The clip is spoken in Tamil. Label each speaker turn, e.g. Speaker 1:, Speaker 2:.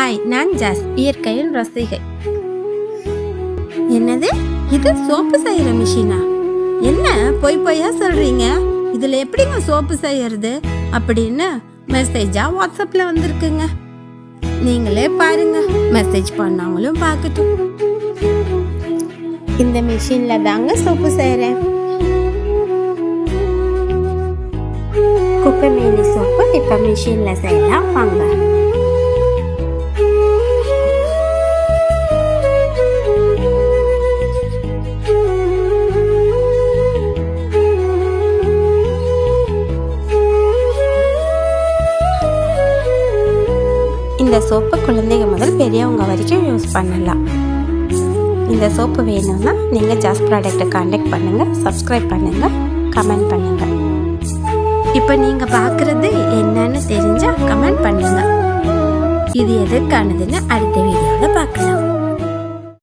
Speaker 1: ஹாய் நான் ஜாஸ் இயற்கையின் ரசிகை. என்னது? இது சோப்பு செய்யற மிஷினா? என்ன பொய் பொய்யா சொல்றீங்க? இதுல எப்படிங்க சோப்பு செய்யறது? அப்படின்னு மெசேஜா வாட்ஸ்அப்ல வந்திருக்குங்க. நீங்களே பாருங்க மெசேஜ் பண்ணவங்களும் பார்க்கட்டும். இந்த மிஷின்ல தாங்க சோப்பு செய்யறேன் குப்பை மீனி சோப்பு இப்ப மிஷின்ல செய்யலாம் வாங்க. இந்த சோப்பு குழந்தைங்க முதல் பெரியவங்க வரைக்கும் யூஸ் பண்ணலாம். இந்த சோப்பு வேணும்னா நீங்கள் ஜாஸ் ப்ராடக்ட்டை காண்டாக்ட் பண்ணுங்கள் சப்ஸ்கிரைப் பண்ணுங்கள் கமெண்ட் பண்ணுங்கள் இப்போ நீங்கள் பார்க்குறது என்னன்னு தெரிஞ்சால் கமெண்ட் பண்ணுங்கள் இது எதற்கானதுன்னு அடுத்த